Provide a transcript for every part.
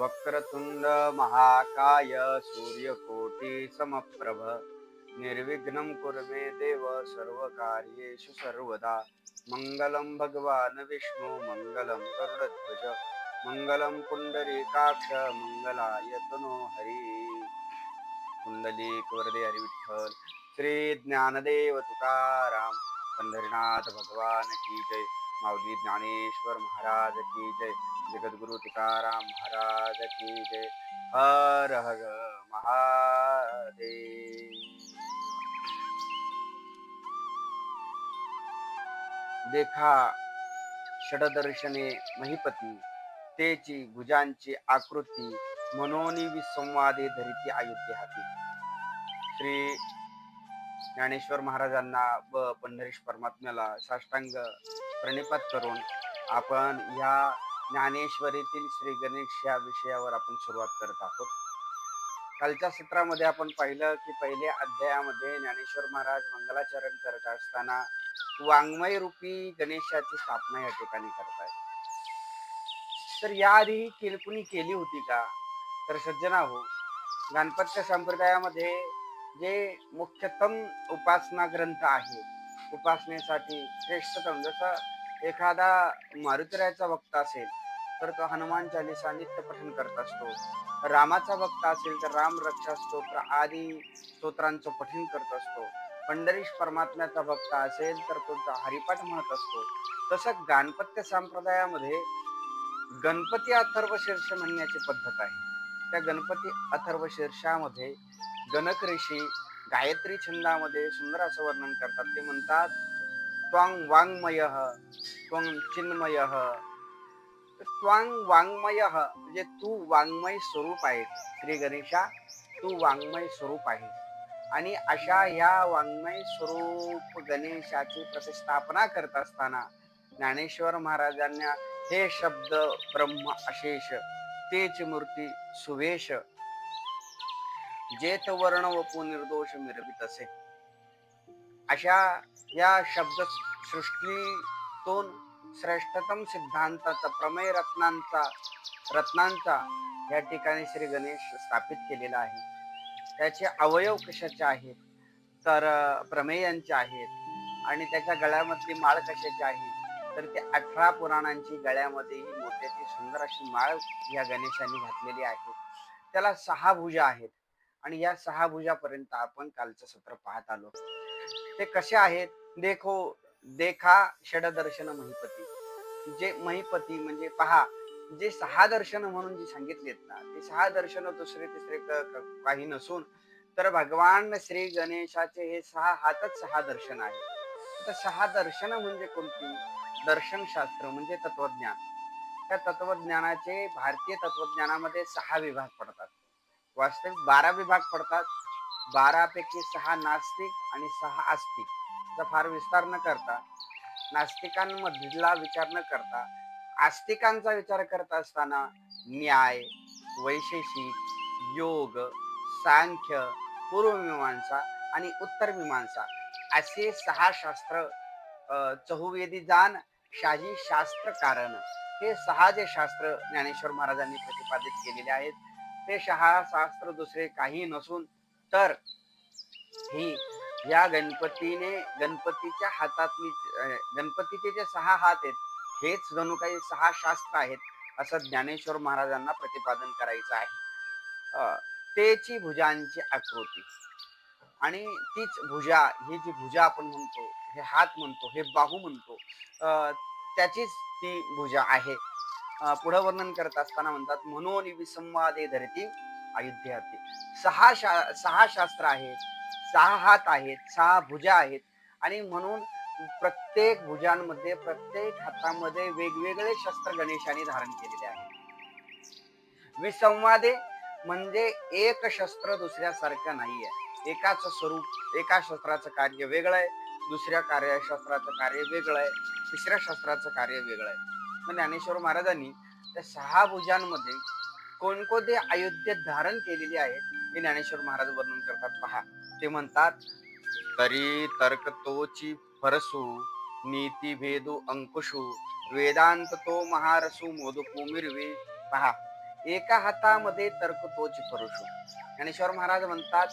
वक्रतुंड महाकाय सूर्यकोटि समप्रभ। निर्विघ्नं कुर्मे देव सर्व कार्येषु सर्वदा। मङ्गलं भगवान् विष्णु मङ्गलं गरुडध्वज। मङ्गलं पुण्डरीकाक्ष मङ्गलाय तनो हरी। कुंडलिक वरदे हरी विठ्ठल श्री ज्ञानदेव तुकाराम। पंढरीनाथ भगवान की जय। माऊली ज्ञानेश्वर महाराज की जय। जगद्गुरु तुकाराम महाराज की जय। हर हर महादेव। देखा षडदर्शने महिपती तेची भुजांची आकृती मनोनी विसंवादे धरिती अयोध्ये हाती। श्री ज्ञानेश्वर महाराजांना व पंढरीश परमात्म्याला साष्टांग प्रणिपात करून आपण ह्या ज्ञानेश्वरीतील श्री गणेश या विषयावर आपण सुरुवात करत आहोत. कालच्या सत्रामध्ये आपण पाहिलं की पहिल्या अध्यायामध्ये ज्ञानेश्वर महाराज मंगलाचरण करत असताना वाङ्मय रूपी गणेशाची स्थापना या ठिकाणी करतायत. तर याआधी ही केली होती का? तर सज्जना हो गणपत्य संप्रदायामध्ये जे मुख्यतम उपासना ग्रंथ आहे उपासनेसाठी श्रेष्ठतम जसं एखादा मारुतीरायाचा भक्त असेल तर तो हनुमान चालीसा नित्य पठन करत असतो. रामाचा भक्त असेल तर राम रक्षा स्तोत्र आदी स्तोत्रांचं पठन करत असतो. पंढरीश परमात्म्याचा भक्त असेल तर तो हरिपाठ म्हणत असतो. तसं गाणपत्य संप्रदायामध्ये गणपती अथर्व शीर्ष म्हणण्याची पद्धत आहे. त्या गणपती अथर्व शीर्षामध्ये गणक ऋषी गायत्री छंदामध्ये सुंदर असं वर्णन करतात. ते म्हणतात त्वांग वाङ्मय त्वंग चिन्मय स्वांग वाङ्मय म्हणजे तू वाङ्मय स्वरूप आहे श्री गणेशा तू वाङ्मय स्वरूप आहे आणि अशा या वाङ्मय स्वरूप गणेशाची प्रतिस्थापना करत असताना ज्ञानेश्वर महाराजांना हे शब्द ब्रह्म अशेष तेच मूर्ती सुवेश जेत वर्ण वपू निर्दोष मिरवित असे. अशा या शब्द सृष्टीतून श्रेष्ठतम सिद्धांताचा प्रमेय रत्नांचा रत्नांचा या ठिकाणी श्री गणेश स्थापित केलेला आहे. त्याचे अवयव कशाचे आहेत? तर प्रमेयांचे आहेत. आणि त्याच्या गळ्यामधली माळ कशाची आहे? तर ते अठरा पुराणांची गळ्यामध्ये ही मोत्याची सुंदर अशी माळ या गणेशाने घातलेली आहे. त्याला सहा भुजा आहेत. आणि या सहा भुजापर्यंत आपण कालचं सत्र पाहत आलो. ते कसे आहेत? देखो देखा षडदर्शन महिपती. जे महिपती म्हणजे पहा जे सहा दर्शन म्हणून जे सांगितलेत ना ते सहा दर्शन दुसरे तिसरे क- काही नसून तर भगवान श्री गणेशाचे हे सहा हातच सहा दर्शन आहे तर सहा दर्शन म्हणजे कोणती? दर्शन शास्त्र म्हणजे तत्वज्ञान. त्या तत्वज्ञानाचे भारतीय तत्वज्ञानामध्ये सहा विभाग पडतात. वास्तविक बारा विभाग पडतात. बारा पैकी सहा नास्तिक आणि सहा आस्तिक. याचा फार विस्तार न करता नास्तिकांमधला विचार न करता आस्तिकांचा विचार करत असताना न्याय वैशेषिक योग सांख्य पूर्वमीमांसा आणि उत्तर मीमांसा असे सहा शास्त्र चहुवेदी जाण शाही शास्त्र कारण हे सहा जे शास्त्र ज्ञानेश्वर महाराजांनी प्रतिपादित केलेले आहेत ते सहा शास्त्र दुसरे काही नसून तर ही या गणपतीने गणपतीच्या हातातली मी गणपतीचे जे सहा हात आहेत हेच जणू काही सहा शास्त्र आहेत असं ज्ञानेश्वर महाराजांना प्रतिपादन करायचं आहे. तेची भुजांची आकृती. आणि तीच भुजा ही जी भुजा आपण म्हणतो हे हात म्हणतो हे बाहू म्हणतो त्याचीच ती भुजा आहे. पुढं वर्णन करत असताना म्हणतात म्हणून विसंवादे धरती अयोध्या सहा शा सहा शास्त्र आहेत. सहा हात आहेत सहा भुजा आहेत. आणि म्हणून प्रत्येक भुजांमध्ये प्रत्येक हातामध्ये वेगवेगळे शस्त्र गणेशाने धारण केलेले आहे विसंवादे म्हणजे एक शस्त्र दुसऱ्यासारखं नाहीये. एकाच स्वरूप एका शस्त्राचं कार्य वेगळं आहे दुसऱ्या कार्य शस्त्राचं कार्य वेगळं आहे तिसऱ्या शस्त्राचं कार्य वेगळं आहे. मग ज्ञानेश्वर महाराजांनी त्या सहा भुजांमध्ये कोणकोणते अयोध्येत धारण केलेली आहेत हे ज्ञानेश्वर महाराज वर्णन करतात. पहा. ते म्हणतात तरी तर्क तोची फरसू नीती भेदू अंकुशू वेदांत तो महारसू मोदकू मिरवे पहा एका हातामध्ये तर्क तोच परुषो ज्ञानेश्वर महाराज म्हणतात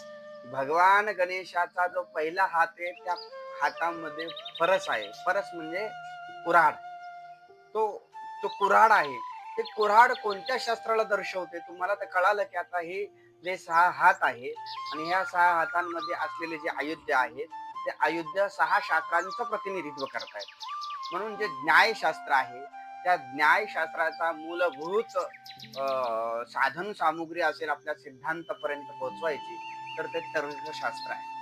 भगवान गणेशाचा जो पहिला हात आहे त्या हातामध्ये फरस आहे. फरस म्हणजे कुऱ्हाड. तो तो कुऱ्हाड आहे. ते कुऱ्हाड कोणत्या शास्त्राला दर्शवते? तुम्हाला तर कळालं की आता हे जे सहा हात आहे आणि ह्या सहा हातांमध्ये असलेले जे अयोध्य आहेत ते अयोध्या सहा शास्त्रांचं प्रतिनिधित्व करतायत. म्हणून जे न्यायशास्त्र आहे त्या न्यायशास्त्राचा मूलभूत साधन सामुग्री असेल आपल्या सिद्धांतापर्यंत पोहोचवायची तर ते तर्कशास्त्र आहे.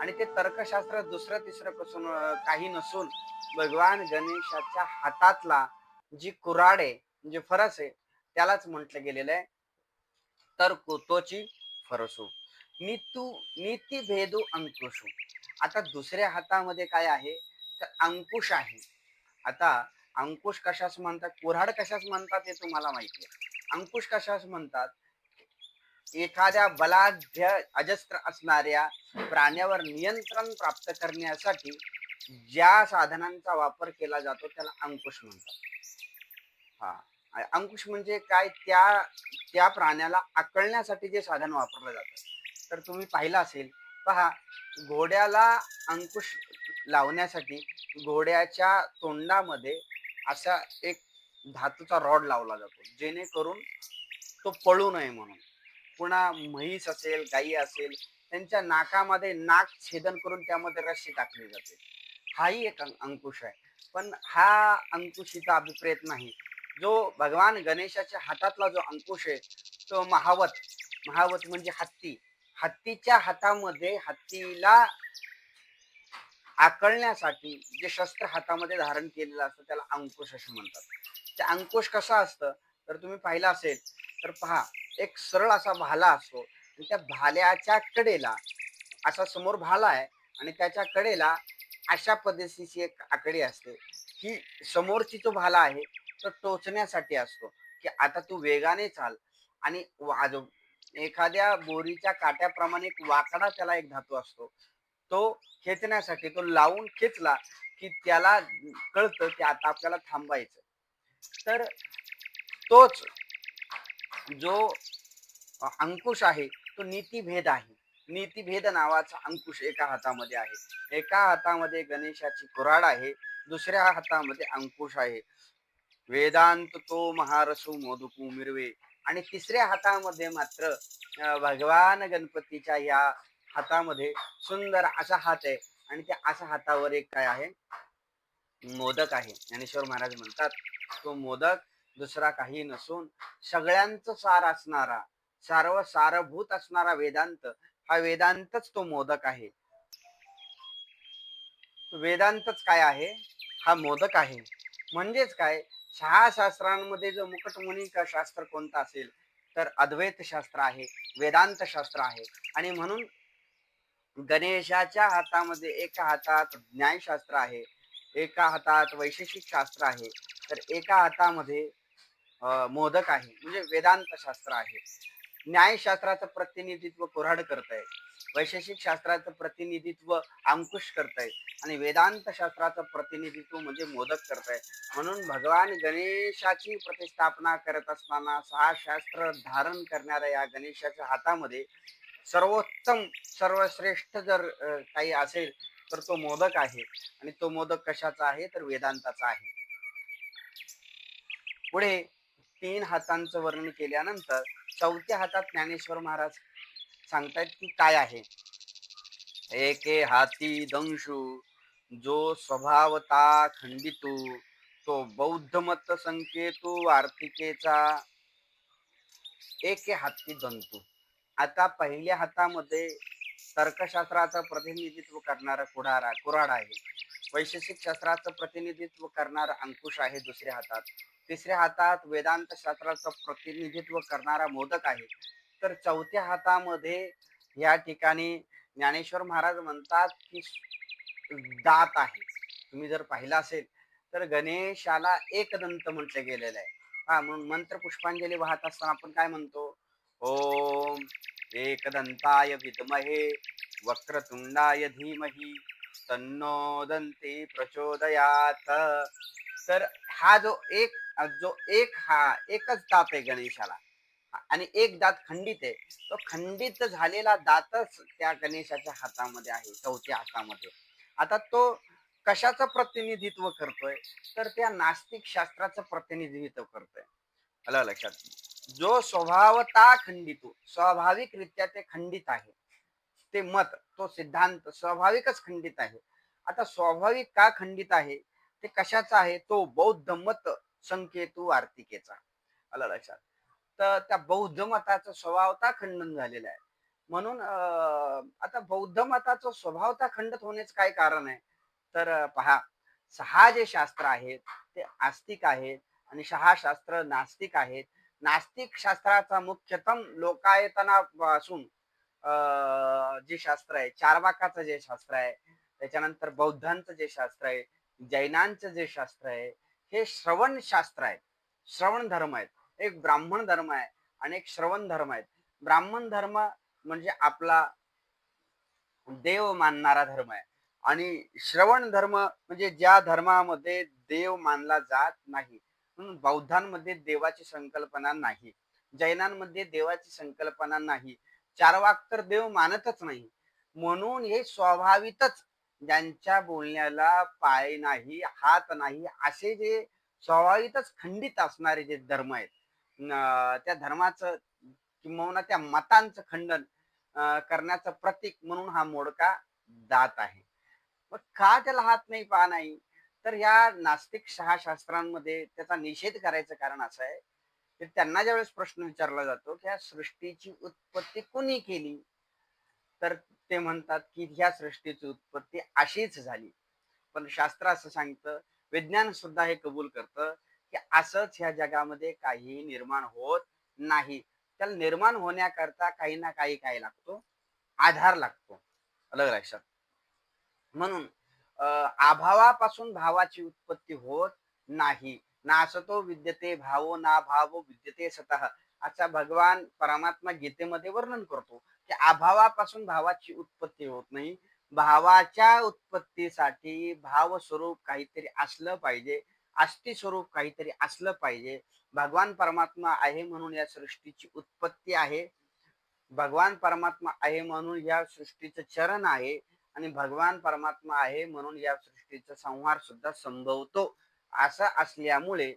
आणि ते तर्कशास्त्र दुसरं तिसरं पासून काही नसून भगवान गणेशाच्या हातातला जी कुऱ्हाड आहे म्हणजे फरस आहे त्यालाच म्हटलं गेलेलं आहे. तर कोतोची फरसो. नीतू नीती भेदू अंकुशू. आता दुसऱ्या हातामध्ये काय आहे? तर अंकुश आहे. आता अंकुश कशास म्हणतात? कुऱ्हाड कशास म्हणतात हे तुम्हाला माहिती आहे. अंकुश कशास म्हणतात? एखाद्या बलाढ्य अजस्त्र असणाऱ्या प्राण्यावर नियंत्रण प्राप्त करण्यासाठी ज्या साधनांचा वापर केला जातो त्याला अंकुश म्हणतात. हा. अंकुश म्हणजे काय? त्या त्या प्राण्याला आकळण्यासाठी जे साधन वापरलं जातं. तर तुम्ही पाहिलं असेल पहा घोड्याला अंकुश लावण्यासाठी घोड्याच्या तोंडामध्ये असा एक धातूचा रॉड लावला जातो जेणेकरून तो पळू नये म्हणून. पुन्हा म्हैस असेल गाई असेल त्यांच्या नाकामध्ये नाक छेदन करून त्यामध्ये रस्सी टाकली जाते. हाही एक अंकुश आहे. पण हा अंकुशीचा अभिप्रेत नाही. जो भगवान गणेशाच्या हातातला जो अंकुश आहे तो महावत. महावत म्हणजे हत्ती. हत्तीच्या हातामध्ये हत्तीला आकळण्यासाठी जे शस्त्र हातामध्ये धारण केलेलं असतं त्याला अंकुश असं म्हणतात. ते अंकुश कसं असतं? तर तुम्ही पाहिलं असेल तर पहा एक सरळ असा भाला असतो आणि त्या भाल्याच्या कडेला असा समोर भाला आहे आणि त्याच्या कडेला अशा पद्धतीची एक आकडी असते. की समोरची जो भाला आहे तो टोचण्यासाठी असतो की आता तू वेगाने चाल. आणि वाजव. एखाद्या बोरीच्या काट्याप्रमाणे एक वाकडा त्याला एक धातू असतो. तो खेचण्यासाठी तो लावून खेचला की त्याला कळतं की आता आपल्याला थांबायचं तर तोच जो अंकुश आहे तो नीतिभेद आहे. नीतिभेद नावाचा अंकुश एका हातामध्ये आहे. एका हातामध्ये गणेशाची कुऱ्हाड आहे दुसऱ्या हातामध्ये अंकुश आहे. वेदांत तो महारसू मोदकू मिरवे आणि तिसऱ्या हातामध्ये मात्र भगवान गणपतीच्या या हातामध्ये सुंदर असा हात आहे. आणि त्या असा हातावर एक काय आहे? मोदक आहे. ज्ञानेश्वर महाराज म्हणतात तो मोदक दुसरा काही नसून सगळ्यांचं सार असणारा सर्व सारभूत असणारा वेदांत हा वेदांतच तो मोदक आहे. वेदांतच काय आहे? हा मोदक आहे. म्हणजेच काय? सहा शास्त्रांमध्ये जो मुकुटमुनिका शास्त्र कोणता असेल तर अद्वैत शास्त्र आहे वेदांत शास्त्र आहे. आणि म्हणून गणेशाच्या हातामध्ये एका हातात न्यायशास्त्र आहे एका हातात वैशेषिक शास्त्र आहे तर एका हातामध्ये मोदक आहे म्हणजे वेदांत शास्त्र आहे. न्यायशास्त्राचं प्रतिनिधित्व कुऱ्हाड करताय. वैशेषिक शास्त्राचं प्रतिनिधित्व अंकुश करताय आणि वेदांत शास्त्राचं प्रतिनिधित्व म्हणजे मोदक करताय म्हणून भगवान गणेशाची प्रतिष्ठापना करत असताना सहा शास्त्र धारण करणाऱ्या या गणेशाच्या हातामध्ये सर्वोत्तम सर्वश्रेष्ठ जर काही असेल तर तो मोदक आहे. आणि तो मोदक कशाचा आहे? तर वेदांताचा आहे. पुढे तीन हातांचं वर्णन केल्यानंतर चौथ्या हातात ज्ञानेश्वर महाराज सांगतायत की काय आहे? एके हाती दंशु जो स्वभावता खंडितू तो बौद्ध मत संकेतू आर्थिकेचा एके हाती दंतू. आता पहिल्या हातामध्ये तर्कशास्त्राचं प्रतिनिधित्व करणारा कुडारा कुराड आहे. वैशेषिक शास्त्राचं प्रतिनिधित्व करणारा अंकुश आहे दुसऱ्या हातात. तिसऱ्या हातात वेदांत शास्त्राचं प्रतिनिधित्व करणारा मोदक आहे. तर चौथ्या हातामध्ये या ठिकाणी ज्ञानेश्वर महाराज म्हणतात की दात आहे. तुम्ही जर पाहिलं असेल तर गणेशाला एकदंत म्हटलं गेलेलं आहे. हा म्हणून मंत्र पुष्पांजली वाहत असताना आपण काय म्हणतो? ओम एकदंताय विद्महे वक्रतुंडाय धीमहि तन्नो दंती प्रचोदयात. तर हा जो एक जो एक हा एकच ताप आहे गणेशाला. आणि एक दात खंडित आहे. तो खंडित झालेला दातच त्या गणेशाच्या हातामध्ये आहे चौथ्या हातामध्ये. आता तो कशाचं प्रतिनिधित्व करतोय? तर त्या नास्तिक शास्त्राचं प्रतिनिधित्व करतोय. आलं लक्षात? जो स्वभावता खंडितो स्वाभाविकरित्या ते खंडित आहे. ते मत तो सिद्धांत स्वाभाविकच खंडित आहे. आता स्वाभाविक का खंडित आहे? ते कशाचा आहे? तो बौद्ध मत संकेतू आर्तिकेचा आलं लक्षात? तर त्या बौद्ध मताचा स्वभावता खंडन झालेला आहे. म्हणून अं, आता बौद्ध मताचं स्वभावता खंडित होण्याचं काय कारण आहे? तर पहा सहा जे शास्त्र आहेत ते आस्तिक आहेत आणि सहा शास्त्र नास्तिक आहेत. नास्तिक शास्त्राचा मुख्यतम लोकायतनापासून अं, जे शास्त्र आहे चारवाकाचं जे शास्त्र आहे त्याच्यानंतर बौद्धांचं जे शास्त्र आहे जैनांचं जे शास्त्र आहे हे श्रवण शास्त्र आहे. श्रवण धर्म आहेत. एक ब्राह्मण धर्म आहे आणि एक श्रवण धर्म आहेत. ब्राह्मण धर्म म्हणजे आपला देव मानणारा धर्म आहे. आणि श्रवण धर्म म्हणजे ज्या धर्मामध्ये देव मानला जात नाही म्हणून बौद्धांमध्ये देवाची संकल्पना नाही जैनांमध्ये देवाची संकल्पना नाही चारवाक तर देव मानतच नाही म्हणून हे स्वाभाविकच ज्यांच्या बोलण्याला पाय नाही हात नाही असे जे स्वाभाविकच खंडित असणारे जे धर्म आहेत त्या धर्माचं किंवा त्या मतांचं खंडन करण्याचं प्रतीक म्हणून हा मोडका दात आहे. मग का त्याला हात नाही पा नाही? तर ह्या नास्तिक सहा शास्त्रांमध्ये त्याचा निषेध करायचं कारण असं आहे की त्यांना ज्यावेळेस प्रश्न विचारला जातो की ह्या सृष्टीची उत्पत्ती कोणी केली? तर ते म्हणतात की ह्या सृष्टीची उत्पत्ती अशीच झाली. पण शास्त्र असं सांगतं विज्ञान सुद्धा हे कबूल करतं की असंच ह्या जगामध्ये काही निर्माण होत नाही. त्याला निर्माण होण्याकरता काही ना काही काय लागतो? आधार लागतो. अलग लक्षात. म्हणून अभावापासून भावाची उत्पत्ती होत नाही. ना असतो विद्यते भावो ना भावो विद्यते स्वतः असा भगवान परमात्मा गीतेमध्ये वर्णन करतो की अभावापासून भावाची उत्पत्ती होत नाही. भावाच्या उत्पत्तीसाठी भाव स्वरूप काहीतरी असलं पाहिजे. आस्ती स्वरूप काहीतरी असलं पाहिजे. भगवान परमात्मा आहे म्हणून या सृष्टीची उत्पत्ती आहे. भगवान परमात्मा आहे म्हणून या सृष्टीचं चरण आहे आणि भगवान परमात्मा आहे म्हणून या सृष्टीचा संहार सुद्धा संभवतो. असं असल्यामुळे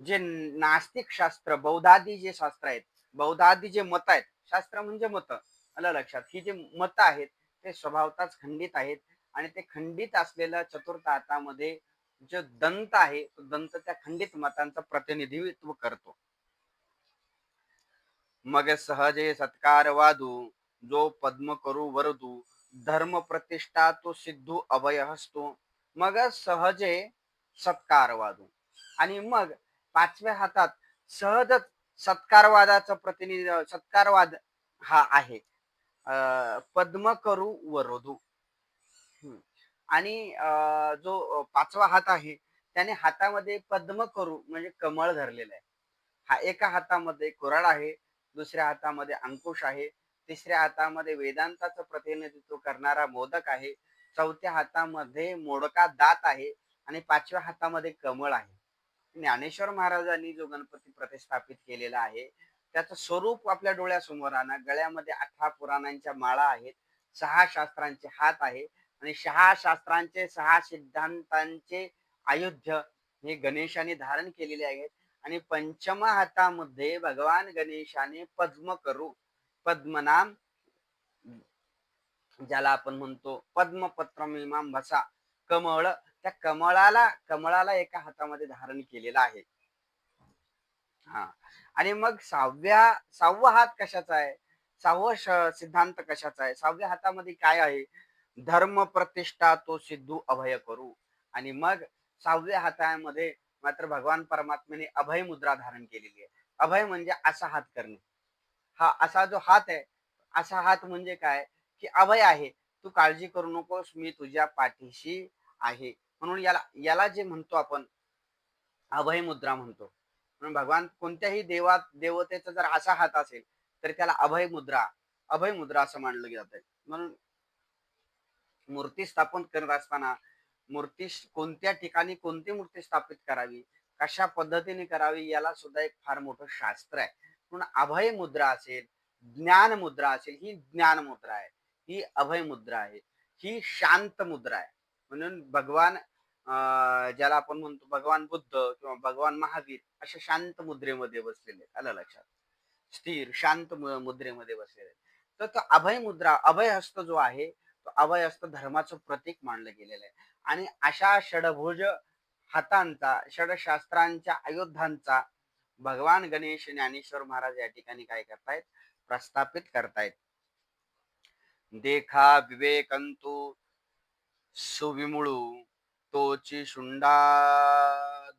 जे नास्तिक शास्त्र बौद्धादी जे शास्त्र आहेत बौद्धादी जे मत आहेत शास्त्र म्हणजे मत. आलं लक्षात? ही जे मत आहेत ते स्वभावताच खंडित आहेत आणि ते खंडित असलेल्या चतुर्थ हातामध्ये जो दंत आहे तो दंत त्या खंडित मतांचं प्रतिनिधित्व करतो. मग सहजे सत्कार वादू जो पद्म करू वरदू धर्म प्रतिष्ठा तो सिद्धू अभय असतो मग सहजे सत्कार वादू आणि मग पाचव्या हातात सहजच सत्कारवादाचा प्रतिनिधी सत्कारवाद हा आहे. अं, पद्म करू वरोधू आणि जो पाचवा हात आहे त्याने हातामध्ये पद्म करू म्हणजे कमळ धरलेला आहे. हा एका हातामध्ये कुराड आहे दुसऱ्या हातामध्ये अंकुश आहे तिसऱ्या हातामध्ये वेदांताचं प्रतिनिधित्व करणारा मोदक आहे चौथ्या हातामध्ये मोडका दात आहे आणि पाचव्या हातामध्ये कमळ आहे. ज्ञानेश्वर महाराजांनी जो गणपती प्रतिष्ठापित केलेला आहे त्याचं स्वरूप आपल्या डोळ्यासमोर आणा. गळ्यामध्ये अठरा पुराणांच्या माळा आहेत सहा शास्त्रांचे हात आहे आणि सहा शास्त्रांचे सहा सिद्धांतांचे आयुध्य हे गणेशाने धारण केलेले आहेत. आणि पंचम हातामध्ये भगवान गणेशाने पद्म करू पद्मनाम ज्याला आपण म्हणतो पद्मपत्रमिमाम भसा कमळ त्या कमळाला कमळाला एका हातामध्ये धारण केलेला आहे. हा. आणि मग सहाव्या सहावा हात कशाचा आहे? सहावा सिद्धांत कशाचा आहे? सहाव्या हातामध्ये काय आहे? धर्म प्रतिष्ठा तो सिद्धू अभय करू. आणि मग सहाव्या हातामध्ये मात्र भगवान परमात्म्याने अभय मुद्रा धारण केलेली आहे. अभय म्हणजे असा हात करणे. हा असा जो हात आहे असा हात म्हणजे काय? की अभय आहे तू काळजी करू नकोस मी तुझ्या पाठीशी आहे. म्हणून याला याला जे म्हणतो आपण अभय मुद्रा म्हणतो. म्हणून भगवान कोणत्याही देवात देवतेचा जर असा हात असेल तर त्याला अभय मुद्रा अभय मुद्रा असं मानलं जात म्हणून मूर्ती स्थापन करत असताना मूर्ती कोणत्या ठिकाणी कोणती मूर्ती स्थापित करावी? कशा पद्धतीने करावी? याला सुद्धा एक फार मोठं शास्त्र आहे. म्हणून अभय मुद्रा असेल ज्ञान मुद्रा असेल ही ज्ञान मुद्रा आहे. ही अभय मुद्रा आहे. ही शांत मुद्रा आहे. म्हणून भगवान अं, ज्याला आपण म्हणतो भगवान बुद्ध किंवा भगवान महावीर अशा शांत मुद्रेमध्ये बसलेले आलं लक्षात? स्थिर शांत मुद्रेमध्ये बसलेले तर तो अभय मुद्रा अभय हस्त जो आहे तो धर्माचं प्रतीक मानलं गेलेलं आहे. आणि अशा षडभुज हातांचा षडशास्त्रांच्या अयोध्यांचा भगवान गणेश ज्ञानेश्वर महाराज या ठिकाणी काय करतायत? प्रस्थापित करतायत. देखा विवेकंतु सुविमुळू तोची शुंडा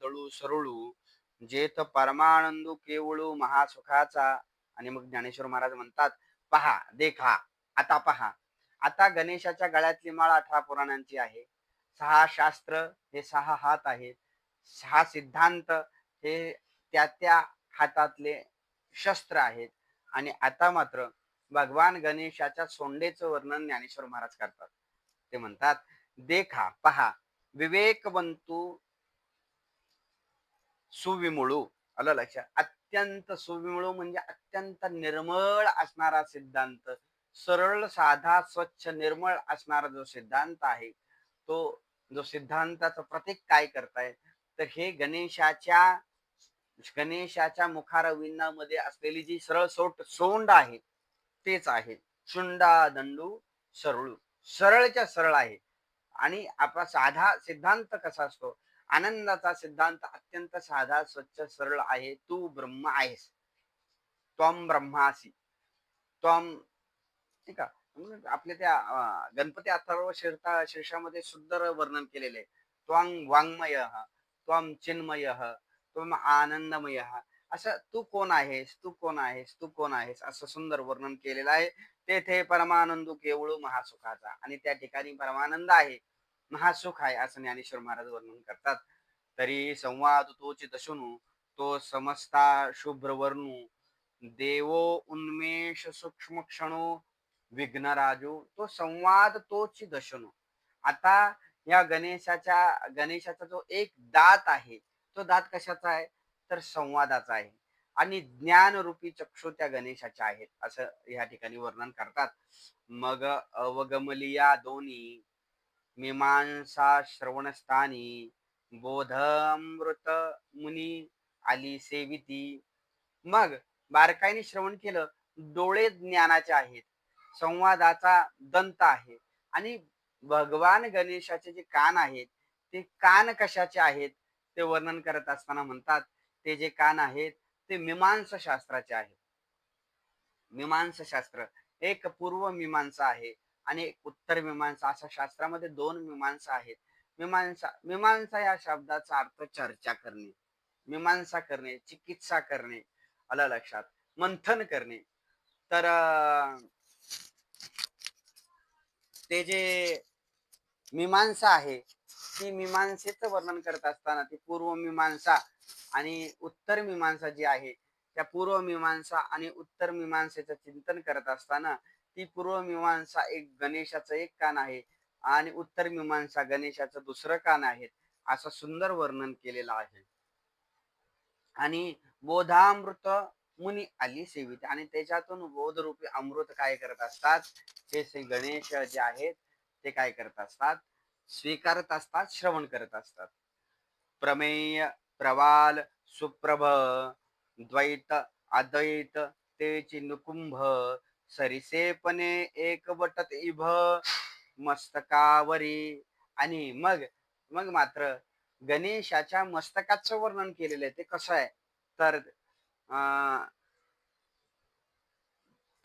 दळू सरुळू जेथ परमानंदू केवळू महासुखाचा. आणि मग ज्ञानेश्वर महाराज म्हणतात पहा देखा आता पहा आता गणेशाच्या गळ्यातली माळ अठरा पुराणांची आहे. सहा शास्त्र हे सहा हात आहेत. सहा सिद्धांत हे त्या त्या हातातले शस्त्र आहेत. आणि आता मात्र भगवान गणेशाच्या सोंडेचं वर्णन ज्ञानेश्वर महाराज करतात. ते म्हणतात देखा पहा विवेकवंतू सुविमुळू. आलं लक्षात? अत्यंत सुविमुळू म्हणजे अत्यंत निर्मळ असणारा सिद्धांत. सरळ साधा स्वच्छ निर्मळ असणारा जो सिद्धांत आहे तो जो सिद्धांताचं प्रतीक काय करताय तर हे गणेशाच्या गणेशाच्या मुखारविंदामध्ये असलेली जी सरळ सोट सोंड आहे तेच आहे. शुंडा दंडू सरळू. सरळच्या सरळ आहे. आणि आपला साधा सिद्धांत कसा असतो? आनंदाचा सिद्धांत अत्यंत साधा स्वच्छ सरळ आहे. तू ब्रह्म आहेस. त्वम ब्रह्मासी. त्वम ठीक आहे म्हणून आपल्या त्या अं, गणपती अथर्व शीर्षा शीर्षामध्ये सुंदर वर्णन केलेले त्वांग वाङ्मय त्वम चिन्मय त्वम आनंदमय. असं तू कोण आहेस तू कोण आहेस तू कोण आहेस असं सुंदर वर्णन केलेलं आहे. तेथे परमानंद केवळ महासुखाचा आणि त्या ठिकाणी परमानंद आहे. महासुख आहे असं ज्ञानेश्वर महाराज वर्णन करतात. तरी संवाद तोची दशुनु तो समस्ता शुभ्र वर्णू देवो उन्मेष सूक्ष्म क्षणो विघ्नराजू तो संवाद तोची दशनो. आता या गणेशाच्या गणेशाचा जो एक दात आहे तो दात कशाचा आहे? तर संवादाचा आहे. आणि ज्ञानरूपी चक्षु त्या गणेशाच्या आहेत असं या ठिकाणी वर्णन करतात. मग अवगमलिया दोन्ही मीमांसा श्रवणस्थानी बोधमृत मुनी आली सेविती. मग बारकाईने श्रवण केलं डोळे ज्ञानाचे आहेत. संवादाचा दंत आहे. आणि भगवान गणेशाचे जे कान आहेत ते कान कशाचे आहेत ते वर्णन करत असताना म्हणतात ते जे कान आहेत ते मीमांसा शास्त्राचे आहेत. मीमांसा शास्त्र एक पूर्व मीमांसा आहे आणि एक उत्तर मीमांसा अशा शास्त्रामध्ये दोन मीमांसा आहेत. मीमांसा मीमांसा या शब्दाचा अर्थ चर्चा करणे मीमांसा करणे चिकित्सा करणे आलं लक्षात मंथन करणे. तर ते जे मीमांसा आहे ती मीमांसेचं वर्णन करत असताना ती पूर्व मीमांसा आणि उत्तर मीमांसा जी आहे त्या पूर्व मीमांसा आणि उत्तर मीमांसेचं चिंतन करत असताना ती पूर्व मीमांसा एक गणेशाचं एक कान आहे आणि उत्तर मीमांसा गणेशाचं दुसरं कान आहे असं सुंदर वर्णन केलेलं आहे. आणि बोधामृत मुनी आली सेवित. आणि त्याच्यातून बोधरूपी अमृत काय करत असतात? हे श्री गणेश जे आहेत ते काय करत असतात? स्वीकारत असतात श्रवण करत असतात. प्रमेय प्रवाल सुप्रभ द्वैत अद्वैत तेची नुकुंभ सरिसेपणे एक बटत इभ मस्तकावरी. आणि मग मग मात्र गणेशाच्या मस्तकाचं वर्णन केलेलं आहे ते कसं आहे? तर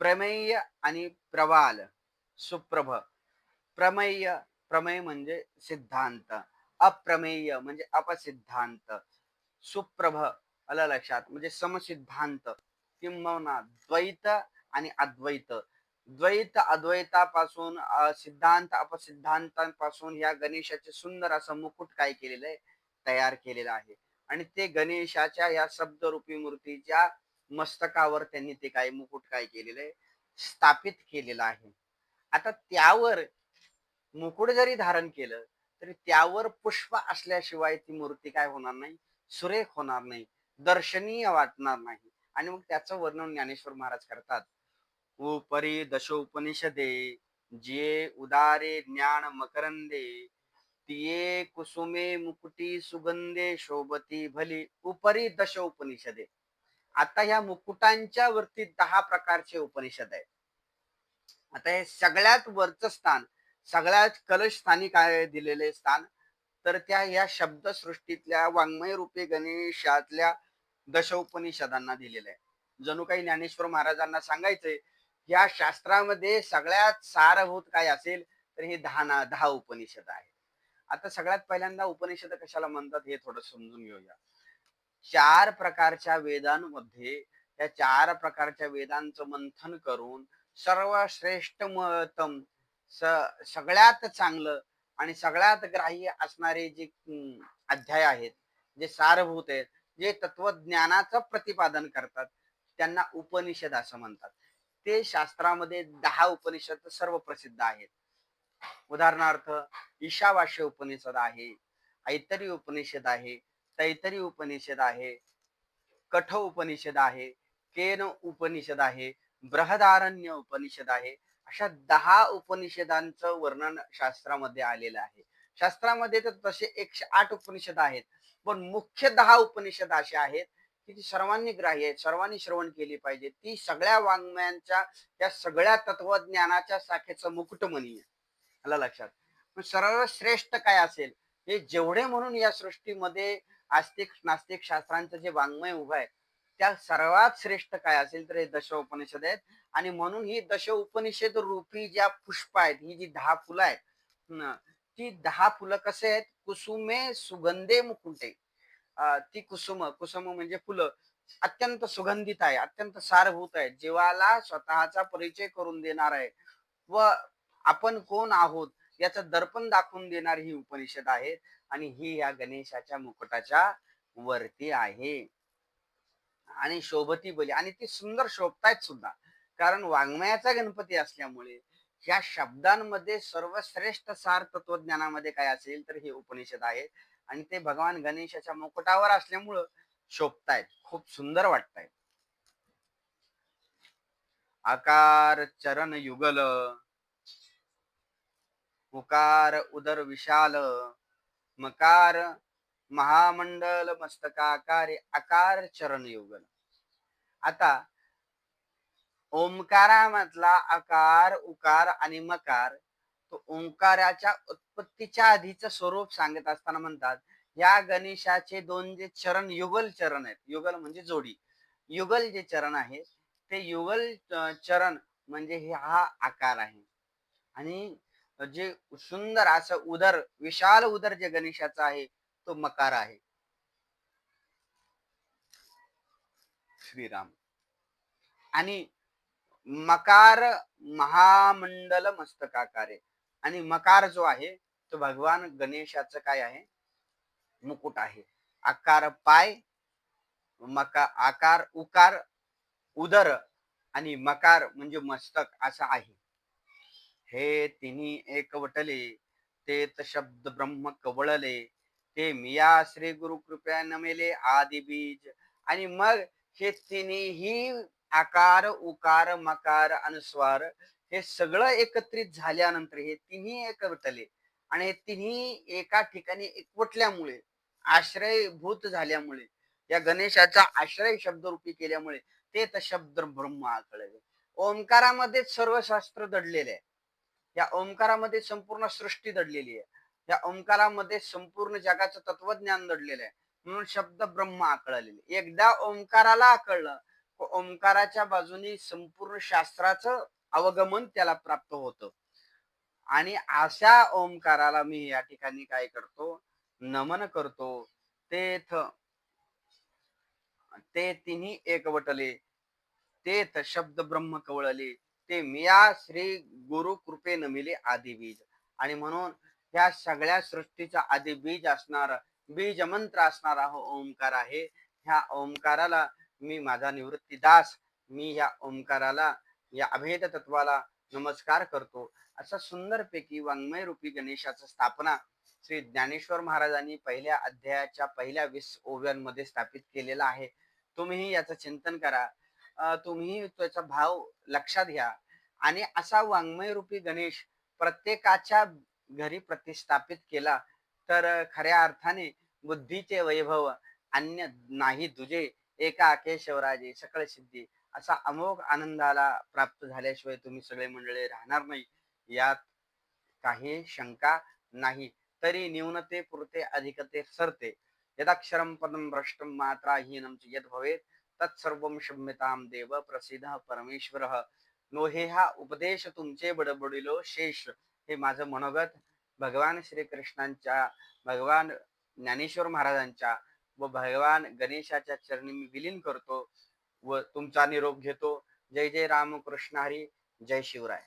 प्रमेय आणि प्रवाल सुप्रभ. प्रमेय प्रमेय म्हणजे सिद्धांत. अप्रमेय म्हणजे अपसिद्धांत. सुप्रभ आलं लक्षात म्हणजे समसिद्धांत. किंबहुना द्वैत आणि अद्वैत. द्वैत अद्वैतापासून सिद्धांत अपसिद्धांतांपासून या गणेशाचे सुंदर असं मुकुट काय केलेलं आहे? तयार केलेलं आहे. आणि ते गणेशाच्या या शब्दरूपी मूर्तीच्या मस्तकावर त्यांनी ते काय मुकुट काय केलेलं आहे स्थापित केलेलं आहे. आता त्यावर मुकुट जरी धारण केलं तरी त्यावर पुष्प असल्याशिवाय ती मूर्ती काय होणार नाही सुरेख होणार नाही दर्शनीय वाटणार नाही. आणि मग त्याचं वर्णन ज्ञानेश्वर महाराज करतात. उपरी दशोपनिषदे जे उदारे ज्ञान मकरंदे तिये कुसुमे मुकुटी सुगंधे शोभती भली उपरी दश उपनिषदे. आता ह्या मुकुटांच्या वरती दहा प्रकारचे उपनिषद आहेत. आता हे सगळ्यात वरचं स्थान सगळ्यात कलश स्थानी काय दिलेले स्थान? तर त्या या शब्दसृष्टीतल्या वाङ्मय रूपी गणेशातल्या दश उपनिषदांना दिलेलं आहे जणू काही ज्ञानेश्वर महाराजांना सांगायचंय या शास्त्रामध्ये सगळ्यात सारभूत काय असेल? तर हे दहा ना दहा उपनिषद आहे आता सगळ्यात पहिल्यांदा उपनिषद कशाला म्हणतात हे थोडं समजून घेऊया. चार प्रकारच्या वेदांमध्ये या चार प्रकारच्या वेदांचं मंथन करून सर्वश्रेष्ठ महत्तम सगळ्यात चांगलं आणि सगळ्यात ग्राह्य असणारे जे अध्याय आहेत जे सारभूत आहेत जे तत्वज्ञानाचं प्रतिपादन करतात त्यांना उपनिषद असं म्हणतात. ते शास्त्रामध्ये दहा उपनिषद सर्व प्रसिद्ध आहेत. उदाहरणार्थ ईशावास्य उपनिषद आहे ऐतरी उपनिषद आहे तैतरी उपनिषद आहे कठ उपनिषद आहे केन उपनिषद आहे बृहदारण्य उपनिषद आहे अशा दहा उपनिषदांचं वर्णन शास्त्रामध्ये आलेलं आहे. शास्त्रामध्ये तर तसे एकशे आठ उपनिषद आहेत पण मुख्य दहा उपनिषद असे आहेत की ती सर्वांनी ग्राह्य आहेत सर्वांनी श्रवण केली पाहिजे. ती सगळ्या वाङ्मयांच्या या सगळ्या तत्वज्ञानाच्या शाखेचं मुकुटमणी आहे. आला लक्षात. पण सर्वश्रेष्ठ काय असेल? हे जेवढे म्हणून या सृष्टीमध्ये आस्तिक नास्तिक शास्त्रांचं जे वाङ्मय उभं आहे त्या सर्वात श्रेष्ठ काय असेल तर हे दश उपनिषद आहेत. आणि म्हणून ही दश उपनिषद रूपी ज्या पुष्प आहेत ही जी दहा फुलं आहेत ती दहा फुलं कसे आहेत? कुसुमे सुगंधे मुकुटे. ती कुसुम कुसुम म्हणजे फुलं. अत्यंत सुगंधित आहे अत्यंत सारभूत आहे. जीवाला स्वतःचा परिचय करून देणार आहे. व आपण कोण आहोत याचं दर्पण दाखवून देणारी ही उपनिषद आहेत आणि ही या गणेशाच्या मुकुटाच्या वरती आहे. आणि शोभती बोली आणि ती सुंदर शोभतायत सुद्धा. कारण वाङ्मयाचा गणपती असल्यामुळे या शब्दांमध्ये सर्वश्रेष्ठ सार तत्वज्ञानामध्ये काय असेल तर हे उपनिषद आहे. आणि ते भगवान गणेशाच्या मुकुटावर असल्यामुळं शोभतायत खूप सुंदर वाटतायत. आकार चरण युगल उकार उदर विशाल मकार महामंडल मस्तकाकार आकार चरण युगल. आता ओंकारामधला आकार उकार आणि मकार तो ओंकाराच्या उत्पत्तीच्या आधीचं स्वरूप सांगत असताना म्हणतात या गणेशाचे दोन जे चरण युगल चरण आहेत युगल म्हणजे जोडी. युगल जे चरण आहे ते युगल चरण म्हणजे हे हा आकार आहे. आणि जे सुंदर असं उदर विशाल उदर जे गणेशाचा आहे तो मकार आहे. श्रीराम. आणि मकार महामंडल मस्तकाकार आहे आणि मकार जो आहे तो भगवान गणेशाचं काय आहे? मुकुट आहे. आकार पाय मका आकार उकार उदर आणि मकार म्हणजे मस्तक असं आहे. हे तिन्ही एकवटले तेत शब्द ब्रह्म कवळले ते मिया श्री गुरु कृपया नमेले आदि बीज. आणि मग हे तिन्ही आकार उकार मकार अनुस्वार हे सगळं एकत्रित झाल्यानंतर हे तिन्ही एकवटले. आणि हे तिन्ही एका ठिकाणी एकवटल्यामुळे आश्रयभूत झाल्यामुळे या गणेशाचा आश्रय शब्दरूपी केल्यामुळे ते तर शब्द ब्रह्म आकळले ओंकारामध्ये सर्व शास्त्र दडलेले आहे. या ओंकारामध्ये संपूर्ण सृष्टी दडलेली आहे. या ओंकारामध्ये संपूर्ण जगाचं तत्वज्ञान दडलेलं आहे. म्हणून शब्द ब्रह्म आकळलेले. एकदा ओंकाराला आकळलं ओंकाराच्या बाजूनी संपूर्ण शास्त्राचं अवगमन त्याला प्राप्त होतं. आणि अशा ओंकाराला मी या ठिकाणी काय करतो? नमन करतो. तेथ ते तिन्ही एकवटले. तेथ शब्द ब्रह्म कवळले. ते मिया श्री गुरु कृपे नमिले आदी बीज. आणि म्हणून ह्या सगळ्या सृष्टीचा आदी बीज असणार बीज मंत्र असणारा हा ओंकार आहे. ह्या ओंकाराला मी माझा निवृत्ती दास मी ह्या ओंकाराला या अभेद तत्वाला नमस्कार करतो. असा सुंदर पैकी वाङ्मय रूपी गणेशाचा स्थापना श्री ज्ञानेश्वर महाराजांनी पहिल्या अध्यायाच्या पहिल्या वीस ओव्यांमध्ये स्थापित केलेला आहे. तुम्ही याचं चिंतन करा. तुम्ही त्याचा भाव लक्षात घ्या. आणि असा वाङ्मय रूपी गणेश प्रत्येकाच्या घरी प्रतिस्थापित केला तर खऱ्या अर्थाने बुद्धीचे वैभव अन्य नाही दुजे एका केशवराजे सकळ सिद्धी असा अमोघ आनंदाला प्राप्त झाल्याशिवाय तुम्ही सगळे मंडळी राहणार नाही. यात काही शंका नाही. तरी न्यूनते पुरते अधिकते सरते. यदाक्षरम पदम भ्रष्टम मात्रा हीनम यद भवेत तत्सर्व क्षम्यताम देव प्रसिद्ध परमेश्वर। नोहे हा उपदेश तुमचे बडबडिलो शेष। हे माझं मनोगत भगवान श्रीकृष्णांच्या भगवान ज्ञानेश्वर महाराजांच्या व भगवान गणेशाच्या चरणी मी विलीन करतो व तुमचा निरोप घेतो। जय जय रामकृष्ण हरी जय शिवराय।